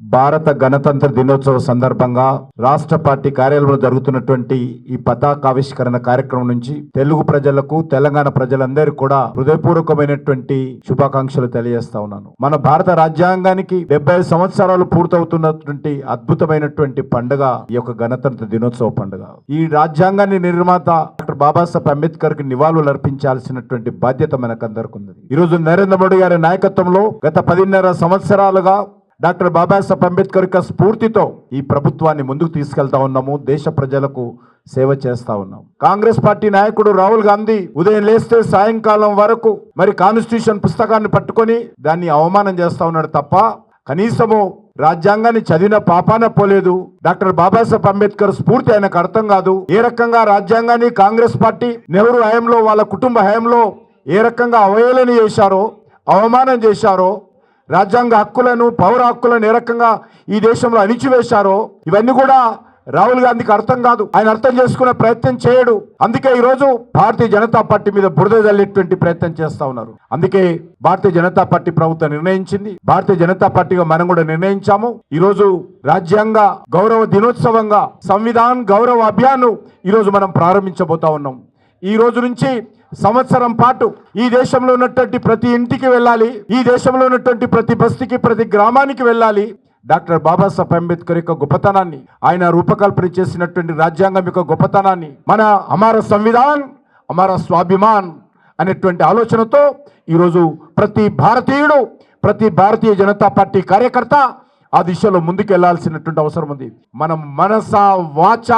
భారత గణతంత్ర దినోత్సవ సందర్భంగా రాష్ట్ర పార్టీ కార్యాలయంలో జరుగుతున్నటువంటి ఈ పతాకావిష్కరణ కార్యక్రమం నుంచి తెలుగు ప్రజలకు తెలంగాణ ప్రజలందరికీ కూడా హృదయపూర్వకమైనటువంటి శుభాకాంక్షలు తెలియజేస్తా ఉన్నాను. మన భారత రాజ్యాంగానికి డెబ్బై సంవత్సరాలు పూర్తవుతున్నటువంటి అద్భుతమైనటువంటి పండుగ ఈ యొక్క గణతంత్ర దినోత్సవ పండుగ. ఈ రాజ్యాంగాన్ని నిర్మాత డాక్టర్ బాబాసాహెబ్ అంబేద్కర్కి నివాళులు అర్పించాల్సినటువంటి బాధ్యత మనకందరికి ఉంది ఈ రోజు నరేంద్ర మోడీ గారి నాయకత్వంలో గత పదిన్నర సంవత్సరాలుగా డాక్టర్ బాబాసాహెబ్ అంబేద్కర్ యొక్క స్ఫూర్తితో ఈ ప్రభుత్వాన్ని ముందుకు తీసుకెళ్తా ఉన్నాము దేశ ప్రజలకు సేవ చేస్తా ఉన్నాం కాంగ్రెస్ పార్టీ నాయకుడు రాహుల్ గాంధీ ఉదయం లేస్తే సాయంకాలం వరకు మరి కాన్స్టిట్యూషన్ పుస్తకాన్ని పట్టుకొని దాన్ని అవమానం చేస్తా ఉన్నాడు తప్ప కనీసము రాజ్యాంగాన్ని చదివిన పాపాన పోలేదు. డాక్టర్ బాబాసాహెబ్ అంబేద్కర్ స్ఫూర్తి ఆయనకు అర్థం కాదు. ఏ రకంగా రాజ్యాంగాన్ని కాంగ్రెస్ పార్టీ నెహ్రూ హయాంలో వాళ్ళ కుటుంబ హయాంలో ఏ రకంగా అవహేళన చేశారో అవమానం చేశారో రాజ్యాంగ హక్కులను పౌర హక్కులను ఏ రకంగా ఈ దేశంలో అణిచివేశారో ఇవన్నీ కూడా రాహుల్ గాంధీకి అర్థం కాదు. ఆయన అర్థం చేసుకునే ప్రయత్నం చేయడు. అందుకే ఈరోజు భారతీయ జనతా పార్టీ మీద బురద జల్లేటువంటి ప్రయత్నం చేస్తా ఉన్నారు. అందుకే భారతీయ జనతా పార్టీ ప్రభుత్వం నిర్ణయించింది. భారతీయ జనతా పార్టీగా మనం కూడా నిర్ణయించాము. ఈరోజు రాజ్యాంగ గౌరవ దినోత్సవంగా సంవిధాన్ గౌరవ అభియాన్ ఈరోజు మనం ప్రారంభించబోతా ఉన్నాం. ఈ రోజు నుంచి సంవత్సరం పాటు ఈ దేశంలో ఉన్నటువంటి ప్రతి ఇంటికి వెళ్ళాలి ఈ దేశంలో ఉన్నటువంటి ప్రతి బస్తీకి ప్రతి గ్రామానికి వెళ్ళాలి. డాక్టర్ బాబాసాహెబ్ అంబేద్కర్ యొక్క గొప్పతనాన్ని ఆయన రూపకల్పన చేసినటువంటి రాజ్యాంగం యొక్క గొప్పతనాన్ని మన అమార సంవిధాన్ అమార స్వాభిమాన్ అనేటువంటి ఆలోచనతో ఈరోజు ప్రతి భారతీయుడు ప్రతి భారతీయ జనతా పార్టీ కార్యకర్త ఆ దిశలో ముందుకు వెళ్ళాల్సినటువంటి అవసరం ఉంది. మనం మనస వాచ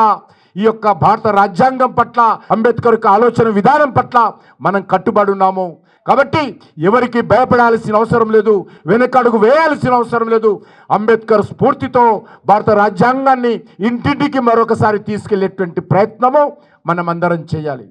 ఈ యొక్క భారత రాజ్యాంగం పట్ల అంబేద్కర్ యొక్క ఆలోచన విధానం పట్ల మనం కట్టుబడి ఉన్నాము. కాబట్టి ఎవరికి భయపడాల్సిన అవసరం లేదు వెనకడుగు వేయాల్సిన అవసరం లేదు. అంబేద్కర్ స్ఫూర్తితో భారత రాజ్యాంగాన్ని ఇంటింటికి మరొకసారి తీసుకెళ్ళేటువంటి ప్రయత్నము మనం అందరం చేయాలి.